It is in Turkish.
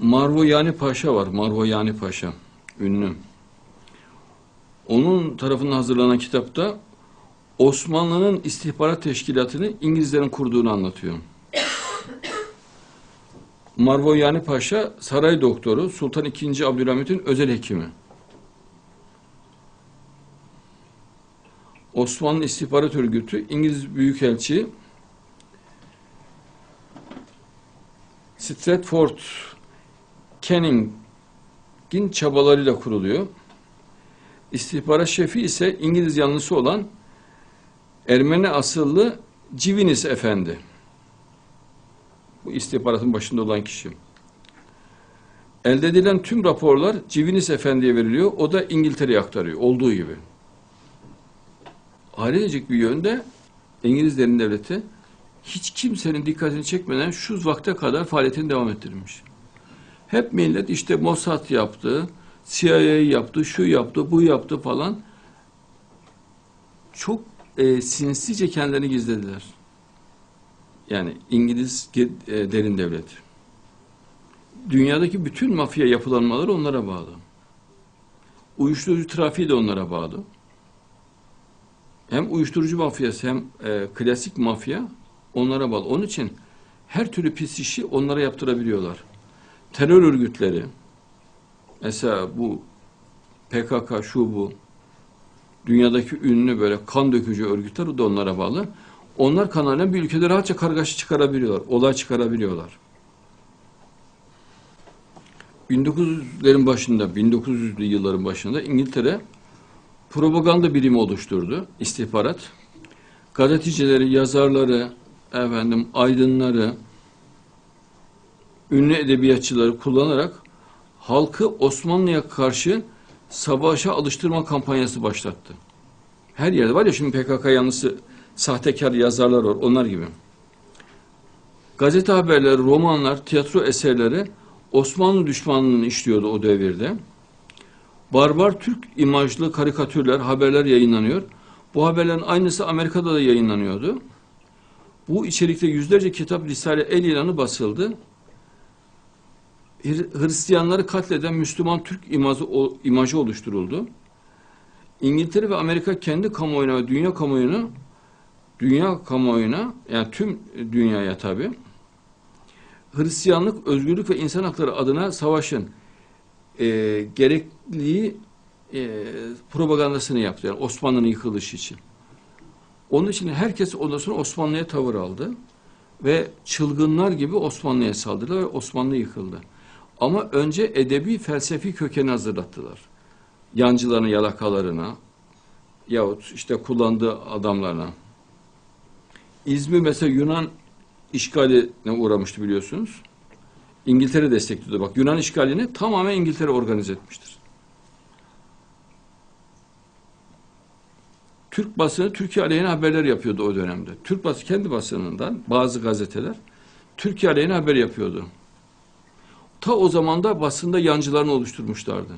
Marvoyani Paşa var. Marvoyani Paşa. Ünlü. Onun tarafından hazırlanan kitapta Osmanlı'nın istihbarat teşkilatını İngilizlerin kurduğunu anlatıyor. Marvoyani Paşa saray doktoru Sultan II. Abdülhamit'in özel hekimi. Osmanlı İstihbarat Örgütü İngiliz Büyükelçi Stratford Canning'in çabalarıyla kuruluyor. İstihbarat şefi ise İngiliz yanlısı olan Ermeni asıllı Civinis Efendi. Bu istihbaratın başında olan kişi. Elde edilen tüm raporlar Civinis Efendi'ye veriliyor. O da İngiltere'ye aktarıyor. Olduğu gibi. Ailecek bir yönde İngilizlerin devleti hiç kimsenin dikkatini çekmeden şu vakte kadar faaliyetini devam ettirmiş. Hep millet işte Mossad yaptı, CIA yaptı, şu yaptı, bu yaptı falan. Çok e, sinsice kendilerini gizlediler. Yani İngiliz e, derin devlet. Dünyadaki bütün mafya yapılanmaları onlara bağlı. Uyuşturucu trafiği de onlara bağlı. Hem uyuşturucu mafyası hem e, klasik mafya onlara bağlı. Onun için her türlü pis işi onlara yaptırabiliyorlar. Terör örgütleri, mesela bu PKK, şu bu, dünyadaki ünlü böyle kan dökücü örgütler o da onlara bağlı. Onlar kanalıyla bir ülkede rahatça kargaşa çıkarabiliyorlar, olay çıkarabiliyorlar. 1900'lerin başında, 1900'lü yılların başında İngiltere propaganda birimi oluşturdu, istihbarat. Gazetecileri, yazarları, efendim aydınları, ünlü edebiyatçıları kullanarak halkı Osmanlı'ya karşı savaşa alıştırma kampanyası başlattı. Her yerde var ya şimdi PKK yanlısı sahtekar yazarlar var, onlar gibi. Gazete haberleri, romanlar, tiyatro eserleri Osmanlı düşmanlığını işliyordu o devirde. Barbar Türk imajlı karikatürler, haberler yayınlanıyor. Bu haberlerin aynısı Amerika'da da yayınlanıyordu. Bu içerikte yüzlerce kitap, risale, el ilanı basıldı. Hri- Hristiyanları katleden Müslüman Türk imajı, o- imajı oluşturuldu. İngiltere ve Amerika kendi kamuoyuna ve dünya kamuoyunu dünya kamuoyuna yani tüm dünyaya tabi Hristiyanlık, özgürlük ve insan hakları adına savaşın e, gerekliliği e, propagandasını yaptı. Yani Osmanlı'nın yıkılışı için. Onun için herkes ondan sonra Osmanlı'ya tavır aldı. Ve çılgınlar gibi Osmanlı'ya saldırdılar ve Osmanlı yıkıldı. Ama önce edebi felsefi kökeni hazırlattılar. Yancılarına, yalakalarına yahut işte kullandığı adamlarına. İzmir mesela Yunan işgaline uğramıştı biliyorsunuz. İngiltere destekliyordu. Bak Yunan işgalini tamamen İngiltere organize etmiştir. Türk basını Türkiye aleyhine haberler yapıyordu o dönemde. Türk basını kendi basınından bazı gazeteler Türkiye aleyhine haber yapıyordu. Ta o zamanda basında yancılarını oluşturmuşlardı.